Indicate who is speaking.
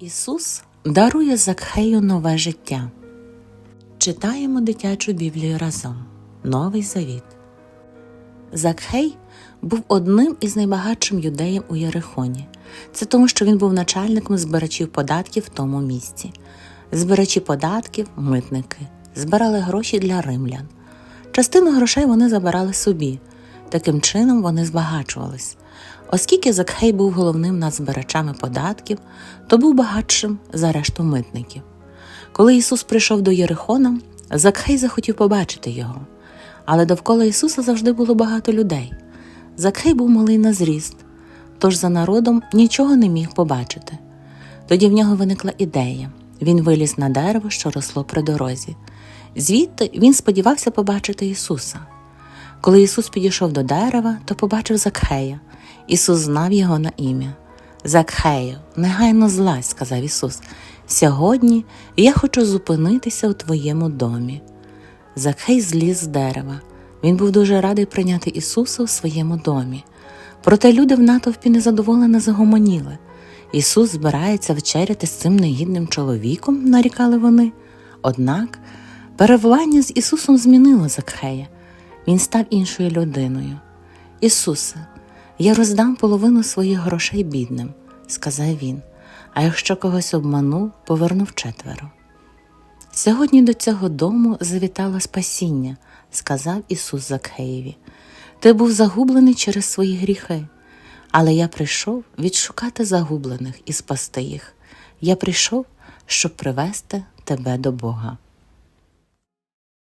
Speaker 1: Ісус дарує Закхею нове життя. Читаємо дитячу Біблію разом. Новий Завіт. Закхей був одним із найбагатшим юдеїв у Єрихоні. Це тому, що він був начальником збирачів податків в тому місці. Збирачі податків, митники, збирали гроші для римлян. Частину грошей вони забирали собі. Таким чином вони збагачувались. Оскільки Закхей був головним над збирачами податків, то був багатшим за решту митників. Коли Ісус прийшов до Єрихона, Закхей захотів побачити його. Але довкола Ісуса завжди було багато людей. Закхей був малий на зріст, тож за народом нічого не міг побачити. Тоді в нього виникла ідея. Він виліз на дерево, що росло при дорозі. Звідти він сподівався побачити Ісуса. Коли Ісус підійшов до дерева, то побачив Закхея. Ісус знав його на ім'я. Закхею, негайно злазь, сказав Ісус. Сьогодні я хочу зупинитися у твоєму домі. Закхей зліз з дерева. Він був дуже радий прийняти Ісуса у своєму домі. Проте люди в натовпі незадоволено загомоніли. Ісус збирається вечеряти з цим негідним чоловіком, нарікали вони. Однак перебування з Ісусом змінило Закхея. Він став іншою людиною. Ісусе, я роздам половину своїх грошей бідним, сказав він, а якщо когось обманув, повернув четверо. Сьогодні до цього дому завітало спасіння, сказав Ісус Закхеєві. Ти був загублений через свої гріхи, але я прийшов відшукати загублених і спасти їх. Я прийшов, щоб привести тебе до Бога.